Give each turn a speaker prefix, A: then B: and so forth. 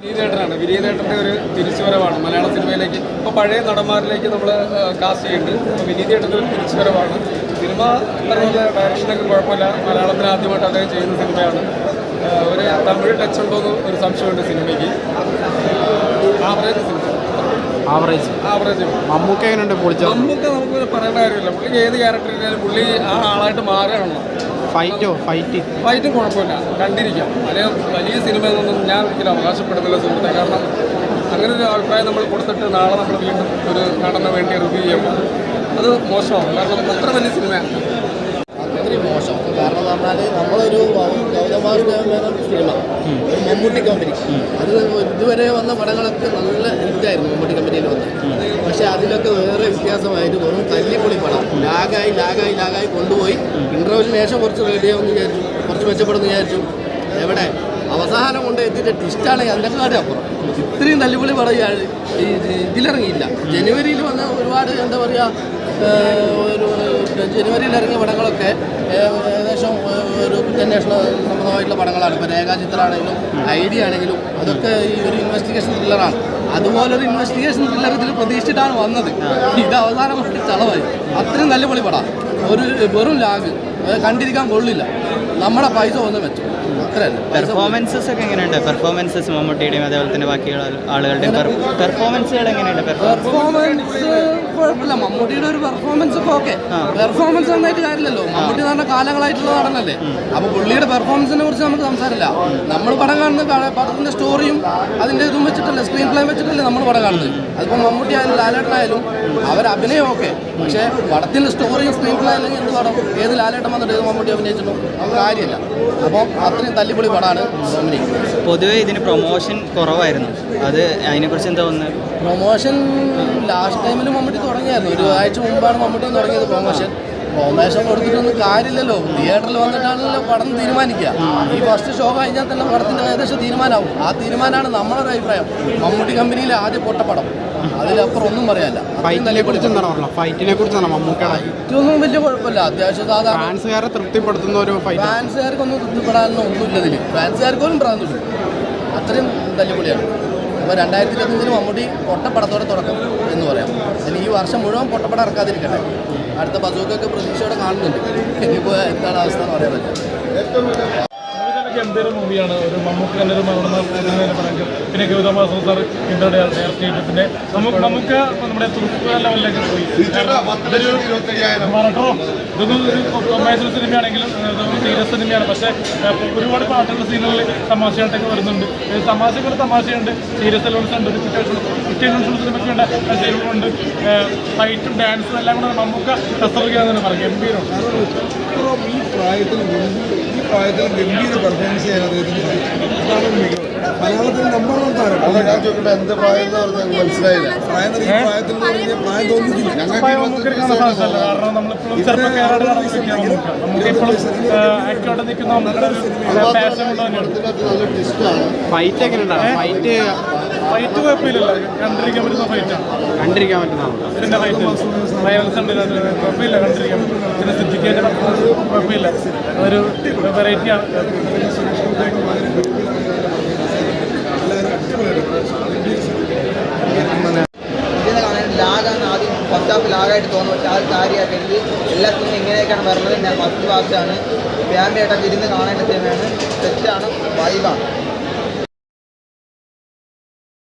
A: വിനീതേട്ടനാണ് വിനീതേട്ടന്റെ ഒരു തിരിച്ചുവരവാണ് മലയാള സിനിമയിലേക്ക് ഇപ്പോൾ പഴയ നടന്മാരിലേക്ക് നമ്മൾ കാസ്റ്റ് ചെയ്യുന്നുണ്ട് അപ്പോൾ വിനീതേട്ടന്റെ ഒരു തിരിച്ചുവരവാണ് സിനിമ പറഞ്ഞ ഡയറക്ഷനൊക്കെ കുഴപ്പമില്ല മലയാളത്തിൽ ആദ്യമായിട്ട് അദ്ദേഹം ചെയ്യുന്ന സിനിമയാണ് ഒരു തമിഴ് ടച്ച് ഉണ്ടോയെന്ന് ഒരു സംശയമുണ്ട് സിനിമയ്ക്ക് ആവറേജ് സിനിമ
B: ആവറേജ്
A: ആവറേജ്
B: മമ്മൂക്ക എങ്ങനെയുണ്ട് പൊളിച്ചത്
A: മമ്മൂക്ക നമുക്ക് പറയേണ്ട കാര്യമില്ല. പുള്ളിക്ക് ഏത് ക്യാരക്ടറിനാലും പുള്ളി ആ ആളായിട്ട് മാറുകയാണല്ലോ
B: ഫൈറ്റോ ഫൈറ്റ്
A: ഫൈറ്റും കുഴപ്പമില്ല. കണ്ടിരിക്കാം. വലിയ വലിയ സിനിമ എന്നൊന്നും ഞാൻ ഒരിക്കലും അവകാശപ്പെടുന്നില്ല സുഹൃത്തെ. കാരണം അങ്ങനെ ഒരു അഭിപ്രായം നമ്മൾ കൊടുത്തിട്ട് നാളെ നമ്മൾ വീണ്ടും ഒരു നടന് വേണ്ടി റിവ്യൂ ചെയ്യുമ്പോൾ അത് മോശമാണ്. കാരണം അത്ര വലിയ സിനിമയാണ്
C: അത്രയും മോശം. കാരണം എന്ന് പറഞ്ഞാൽ നമ്മളൊരു സിനിമ. മമ്മൂട്ടി കമ്പനി അത് ഇതുവരെ വന്ന പടങ്ങളൊക്കെ നല്ല ഹിറ്റായിരുന്നു മമ്മൂട്ടി കമ്പനിയിൽ വന്ന്. പക്ഷേ അതിലൊക്കെ വേറെ വ്യത്യാസമായിട്ട് വെറും തല്ലിപ്പൊളി പടം. ലാഗായി ലാഗായി ലാഗായി കൊണ്ടുപോയി. ഇന്റർവെല്ലിന് ശേഷം കുറച്ച് റെഡിയാവുമെന്ന് വിചാരിച്ചു. കുറച്ച് മെച്ചപ്പെടുമെന്ന് വിചാരിച്ചു. എവിടെ? അവസാനം കൊണ്ട് എത്തിയിട്ട് ട്വിസ്റ്റാണ് അതിനെക്കാട്ടും അപ്പുറം. ഇത്രയും തല്ലിപ്പൊളി പടം ഇതിലിറങ്ങിയില്ല. ജനുവരിയിൽ വന്ന ഒരുപാട് എന്താ പറയുക ഒരു ജനുവരിയിൽ ഇറങ്ങിയ പടങ്ങളൊക്കെ ഏകദേശം ഒരു കുറ്റാന്വേഷണ സംബന്ധമായിട്ടുള്ള പടങ്ങളാണ്. ഇപ്പോൾ രേഖാചിത്രമാണെങ്കിലും ഐഡിയ ആണെങ്കിലും അതൊക്കെ ഈ ഒരു ഇൻവെസ്റ്റിഗേഷൻ ത്രില്ലറാണ് അതുപോലൊരു ഇൻവെസ്റ്റിഗേഷൻ ത്രില്ലർ ഇതിൽ പ്രതീക്ഷിച്ചിട്ടാണ് വന്നത്. ഇത് അവസാനമായിട്ട് ചളവായി. അത്രയും നല്ല പൊളി പടം. ഒരു വെറും ലാഗ്. കണ്ടിരിക്കാൻ കൊള്ളില്ല. നമ്മുടെ പൈസ ഒന്നും വെച്ചു.
D: പെർഫോമൻസസ് ഒക്കെ എങ്ങനെയുണ്ട്? പെർഫോമൻസസ് മമ്മൂട്ടിയുടെയും അതേപോലെ തന്നെ ബാക്കി ആളുകളുടെയും പെർഫോമൻസുകൾ എങ്ങനെയുണ്ട്?
C: പെർഫോമൻസ് കുഴപ്പമില്ല. മമ്മൂട്ടിയുടെ ഒരു പെർഫോമൻസ് ഒക്കെ ഓക്കെ പെർഫോമൻസ് നന്നായിട്ട് കാര്യമില്ലല്ലോ. മമ്മൂട്ടി എന്ന് പറഞ്ഞ കാലങ്ങളായിട്ടുള്ള നടനല്ലേ. അപ്പൊ പുള്ളിയുടെ പെർഫോമൻസിനെ കുറിച്ച് നമുക്ക് സംസാരമില്ല നമ്മൾ പടം കാണുന്നത് പടത്തിന്റെ സ്റ്റോറിയും അതിന്റെ ഇതും വെച്ചിട്ടല്ലേ സ്ക്രീൻ പ്ലേ വെച്ചിട്ടല്ലേ നമ്മൾ പടം കാണുന്നത്. അതിപ്പോൾ മമ്മൂട്ടി ആയാലും ലാലേട്ടനായാലും അവർ അഭിനയം ഓക്കെ പക്ഷേ പടത്തിന്റെ സ്റ്റോറിയും സ്ക്രീൻ പ്ലേ അല്ലെങ്കിൽ എന്ത് പടം? ഏത് ലാലേട്ടൻ വന്നിട്ട് ഏത് മമ്മൂട്ടി അഭിനയിച്ചിട്ടും? കാര്യമില്ല. അപ്പോൾ അത്രയും തല്ലിപ്പൊളി പടമാണ്.
D: പൊതുവേ ഇതിന് പ്രൊമോഷൻ കുറവായിരുന്നു. അത് അതിനെക്കുറിച്ച് എന്താ തോന്നുന്നത്?
C: പ്രൊമോഷൻ ലാസ്റ്റ് ടൈമിൽ മമ്മൂട്ടി തുടങ്ങിയായിരുന്നു. ഒരു ആഴ്ച മുമ്പാണ് മമ്മൂട്ടി തുടങ്ങിയത് പ്രൊമോഷൻ പ്രൊമോഷൻ കൊടുത്തിട്ടൊന്നും കാര്യമില്ലല്ലോ. തിയേറ്ററിൽ വന്നിട്ടാണല്ലോ പടം തീരുമാനിക്കുക. ഈ ഫസ്റ്റ് ഷോ കഴിഞ്ഞാൽ തന്നെ പടത്തിന്റെ ഏകദേശം തീരുമാനമാവും ആ തീരുമാനമാണ് നമ്മളൊരു അഭിപ്രായം. മമ്മൂട്ടി കമ്പനിയിലെ ആദ്യ പൊട്ടപ്പടം അതിലപ്പുറം ഒന്നും പറയാല്ല
B: ഫൈറ്റിനെ കുറിച്ച് എന്താണ് ഫൈറ്റിനെ കുറിച്ച്
C: ഏറ്റവും വലിയ കുഴപ്പമില്ല. അത്യാവശ്യം സാധാരണ
B: ഫാൻസുകാരെ തൃപ്തിപ്പെടുത്തുന്ന ഒരു ഫൈറ്റ്
C: ഫാൻസുകാർക്കൊന്നും തൃപ്തിപ്പെടാനൊന്നും ഒന്നുമില്ല ഇതിൽ ഫാൻസുകാർക്ക് പോലും പ്രാന്തുള്ളൂ അത്രയും തല്ലിപ്പൊളിയാണ് അപ്പോൾ രണ്ടായിരത്തി ഇരുപത്തഞ്ചിന് മമ്മൂട്ടി പൊട്ടപ്പടത്തോടെ തുടക്കം എന്ന് പറയാം. ഇനി ഈ വർഷം മുഴുവൻ പൊട്ടപ്പടം ഇറക്കാതിരിക്കട്ടെ. അടുത്ത ബസൂക്കൊക്കെ പ്രതീക്ഷയോടെ കാണുന്നുണ്ട്. ഇനിയിപ്പോൾ എന്താണ് അവസ്ഥ എന്ന് പറയാൻ പറ്റില്ല.
E: മൂവിതൊക്കെ എന്തൊരു മൂവിയാണ് ഒരു മമ്മൂക്ക് നല്ലൊരു മരണം പിന്നെ ഗൗതമാസു സാർ ഡയറക്റ്റ് ചെയ്തു പിന്നെ നമുക്ക് നമുക്ക് നമ്മുടെ തുറക്കുക ലെവലിലേക്ക് പോയി. മറട്ടോ ഇതൊന്നും ഒരു കൊമേഴ്സ്യൽ സിനിമയാണെങ്കിലും ഇതൊരു സീരിയസ് സിനിമയാണ് പക്ഷേ ഒരുപാട് പാട്ടുള്ള സീനുകളിൽ തമാശയായിട്ടൊക്കെ വരുന്നുണ്ട്. തമാശക്കൊരു തമാശയുണ്ട്. സീരിയസ് എലവൻസ് ഉണ്ട്. ഒരു കുറ്റേഷൻ സിനിമയ്ക്കുണ്ട് സീനുകളുണ്ട് ഫൈറ്റും ഡാൻസും എല്ലാം കൂടെ മമ്മൂക്ക കസറുകയാണെന്ന് പറയാം ഗംഭീരമാണ്
F: ഈ പ്രായത്തിൽ പ്രായത്തിൽ ഗംഭീര പെർഫോമൻസ് ചെയ്യാൻ അദ്ദേഹത്തിന് അതാണ് മികവ്. മലയാളത്തിൽ നമ്പർ വൺ താരം.
G: ഞാൻ ചോദിക്കട്ടെ എന്ത് പ്രായം എന്ന് പറഞ്ഞാൽ പ്രായം
F: പ്രായത്തിൽ എന്ന് പറഞ്ഞാൽ തോന്നുന്നില്ല
B: ഫൈറ്റ് എങ്ങനെയുണ്ടാവും ഫൈറ്റ്
E: ഫൈറ്റ് കുഴപ്പമില്ലല്ലോ. കണ്ടിരിക്കാൻ പറ്റുന്ന ഫൈറ്റാണ്
B: കണ്ടിരിക്കാൻ
E: പറ്റുന്ന ഫൈറ്റ് വയലൻസ് ഉണ്ട്. കുഴപ്പമില്ല കണ്ടിരിക്കാൻ പിന്നെ കുഴപ്പമില്ല. ഒരു വെറൈറ്റിയാണ്
H: ഇതിനെ കാണാൻ ലാഗാണ് ആദ്യം ഫസ്റ്റ് ഹാഫ് ലാഗായിട്ട് തോന്നുന്നു. പക്ഷേ ആ ഒരു കാര്യമായിട്ട് എനിക്ക് എല്ലാ ഇങ്ങനെയൊക്കെയാണ് വരുന്നത്. ഞാൻ ഫസ്റ്റ് ഭാഗത്താണ് ഫാമിലിയായിട്ടൊക്കെ ഇരുന്ന് കാണേണ്ട സിനിമയാണ് സെറ്റാണ് വൈബാണ്